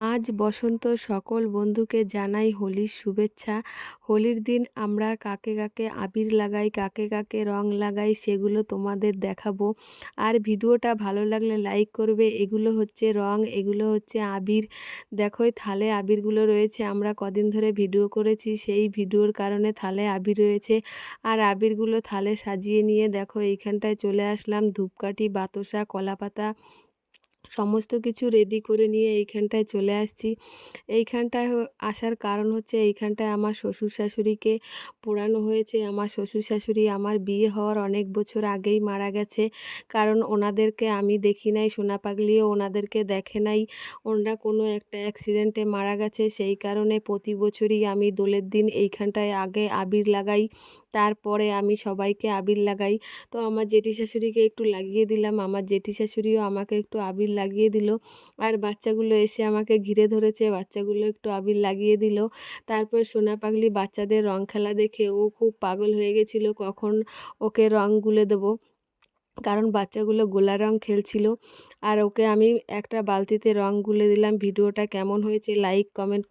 আজ বসন্ত, সকল বন্ধুকে জানাই হোলির শুভেচ্ছা। হোলির দিন আমরা কাকে কাকে আবির লাগাই, কাকে কাকে রং লাগাই, সেগুলো তোমাদের দেখাবো। আর ভিডিওটা ভালো লাগলে লাইক করবে। এগুলো হচ্ছে রং, এগুলো হচ্ছে আবির। দেখো থালে আবিরগুলো রয়েছে। আমরা কদিন ধরে ভিডিও করেছি, সেই ভিডিওর কারণে থালে আবির রয়েছে। আর আবিরগুলো থালে সাজিয়ে নিয়ে দেখো, এইখানটায় চলে আসলাম ধূপকাঠি, বাতাসা, কলাপাতা সমস্ত কিছু রেডি করে নিয়ে এইখানটায় চলে আসছি। এইখানটায় আসার কারণ হচ্ছে এইখানটায় আমার শ্বশুর শাশুড়িকে পোড়ানো হয়েছে। আমার শ্বশুর শাশুড়ি আমার বিয়ে হওয়ার অনেক বছর আগেই মারা গেছে। কারণ ওনাদেরকে আমি দেখি নাই, সোনা পাগলিও ওনাদেরকে দেখে নাই। ওনারা কোনো একটা অ্যাক্সিডেন্টে মারা গেছে। সেই কারণে প্রতি বছরই আমি দোলের দিন এইখানটায় আগে আবির লাগাই, তারপরে আমি সবাইকে আবির লাগাই। তো আমার জেঠি শাশুড়িকে একটু লাগিয়ে দিলাম। আমার জেঠি শাশুড়িও আমাকে একটু আবির লাগিয়ে দিল। আর বাচ্চাগুলো এসে আমাকে ঘিরে ধরেছে, বাচ্চাগুলো একটু আবির লাগিয়ে দিল। তারপর সোনা পাগলি বাচ্চাদের রং খেলা দেখে ও খুব পাগল হয়ে গেছিল, কখন ওকে রং গুলে দেবো। কারণ বাচ্চাগুলো গোলা রং খেলছিল। আর ওকে আমি একটা বালতিতে রং গুলে দিলাম, ভিডিওটা কেমন হয়েছে লাইক কমেন্ট